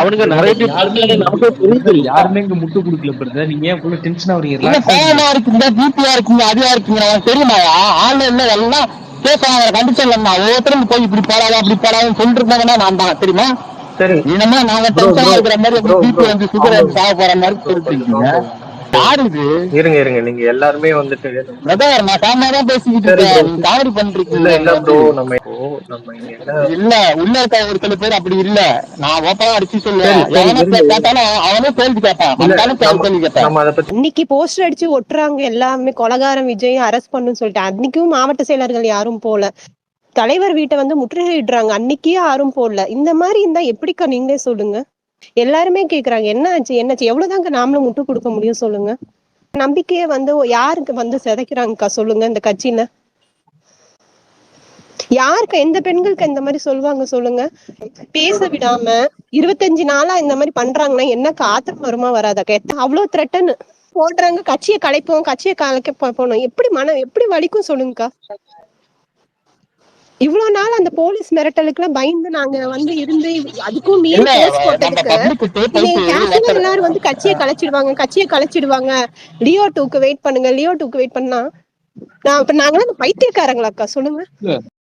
அவனுக்கு நிறைய யாருமே நமக்கு புரியுது யாருமே இங்க முட்டு கொடுக்கல பிரதர். நீங்க ஏன் ஃபுல்லா டென்ஷன் ஆவறீங்க இல்ல relax ஆ இருங்க. கோவமா இருக்குங்க? பிபியா இருக்குங்க? அதுவா இருக்குங்க தெரியுமாயா ஆன்லைன்ல எல்லாம் பேசுவாங்க கண்டிஷன் இல்லம்மா. ஒவ்வொருத்தரும் போய் இப்படி போடாத அப்படி போடாதுன்னு சொல்லிட்டு இருந்தாங்கன்னா நான் தான். தெரியுமா? சரி. இனிமே நாங்க டென்ஷனா இருக்கிற மாதிரி பிபி. வந்து சுகர் சாக போற மாதிரி சொல்லிட்டு இருக்கீங்க. இருங்க இருங்க நீங்க எல்லாருமே வந்துட்டு பிரதர் நான் பேசிக்கிட்டு இருக்கேன். காமெடி இல்ல பண்றீங்க. இல்ல ப்ரோ நம்ம இப்போ நம்ம இங்க என்ன? இல்ல உள்ள இருக்க ஒரு சில பேர் அப்படி இல்ல. நான் ஓப்பனா அடிச்சு சொல்லுவேன். சரி, சரி, எவனை இருங்க. கேட்டாலும் அவனே கேள்வி கேட்பான். வந்தாலும் கேள்வி கேட்பான். நம்ம அதை பத்தி இன்னைக்கு போஸ்டர் அடிச்சு ஒட்டுறாங்க எல்லாமே. கொலகாரம் விஜய் அரெஸ்ட் பண்ணுன்னு சொல்லிட்டு. அன்னைக்கும் மாவட்ட செயலர்கள் யாரும் போல. தலைவர் வீட்டை வந்து முற்றுகையிடுறாங்க. அன்னைக்கே யாரும் போடல. இந்த மாதிரி இருந்தா எப்படிக்கா நீங்களே சொல்லுங்க. எல்லாருமே கேக்குறாங்க என்ன ஆச்சு? என்னாச்சு எவ்வளவுதாங்க நாமளும் முட்டு கொடுக்க முடியும்? சொல்லுங்க. நம்பிக்கையே வந்து யாருக்கு வந்து சிதைக்கிறாங்கக்கா? சொல்லுங்க இந்த கட்சியில. யாருக்கு? எந்த பெண்களுக்கு இந்த மாதிரி சொல்லுவாங்க சொல்லுங்க. பேச விடாம இருபத்தஞ்சு நாளா இந்த மாதிரி பண்றாங்கன்னா என்ன ஆத்திரம் வருமா வராதாக்கா? அவ்வளவு த்ரெட்டன் போடுறாங்க. கட்சியை கலைப்போம் கட்சியை கலைக்க போனோம். எப்படி மன எப்படி வலிக்கும் சொல்லுங்கக்கா? இவ்வளவு நாள் அந்த போலீஸ் மிரட்டலுக்கு எல்லாம் பயந்து நாங்க வந்து இருந்து அதுக்கும் மீறி போட்டதுக்கு போயிட்டு எல்லாரும் வந்து கட்சியை கலைச்சிடுவாங்க கட்சியை கலைச்சிடுவாங்க. லியோ டூக்கு வெயிட் பண்ணுங்க லியோ டூக்கு வெயிட் பண்ணா. நான் இப்ப நாங்களாம் பைத்தியக்காரங்களாக்கா சொல்லுங்க.